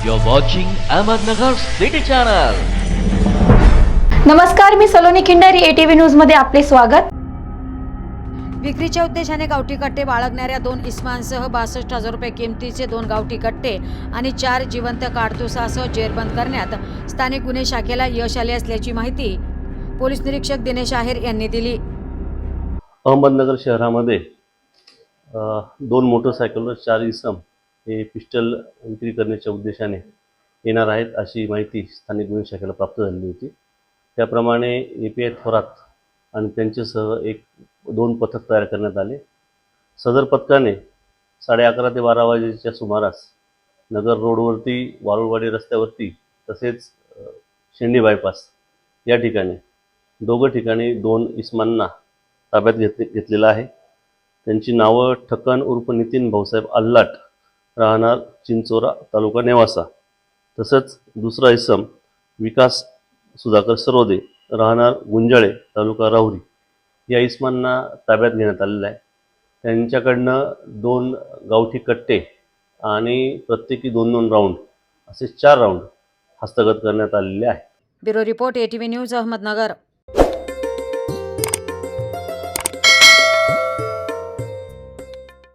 You're watching Ahmednagar City Channel. नमस्कार मी Saloni Khindari ATV न्यूजमध्ये आपले स्वागत विक्रीच्या उद्देशाने गावठी कट्टे बाळगणाऱ्या दोन इस्मांसह बासष्ट हजार रुपये किमतीचे दोन गावठी कट्टे आणि चार जिवंत काडतुसासह जेरबंद करण्यात स्थानिक गुन्हे शाखेला यश आले असल्याची माहिती पोलीस निरीक्षक दिनेश आहेर यांनी दिली अहमदनगर शहरामध्ये अ, दोन मोटरसायकलवर चार इसम हे पिस्टल विक्री करण्याच्या उद्देशाने येणार आहेत अशी माहिती स्थानिक गुन्हे शाखेला प्राप्त झालेली होती. त्याप्रमाणे ए पी आय थोरात आणि त्यांच्यासह एक दोन पथक तयार करण्यात आले. सदर पथकाने साडे अकरा ते बारा वाजेच्या सुमारास नगर रोडवरती वारुळवाडी रस्त्यावरती तसेच शेंडी बायपास या ठिकाणी दोघं ठिकाणी दोन इस्मांना ताब्यात घेत घेतलेलं आहे. त्यांची नावं ठकन उर्फ नितीन भाऊसाहेब अल्लाट राहणार चिंचोरा तालुका नेवासा. तसंच दुसरा इसम विकास सुधाकर सरोदे राहणार गुंजाळे तालुका राहुरी. या इसमांना ताब्यात घेण्यात आलेलं आहे. त्यांच्याकडनं दोन गावठी कट्टे आणि प्रत्येकी दोन दोन राऊंड असे चार राऊंड हस्तगत करण्यात आलेले आहे bureau report ATV news Ahmednagar.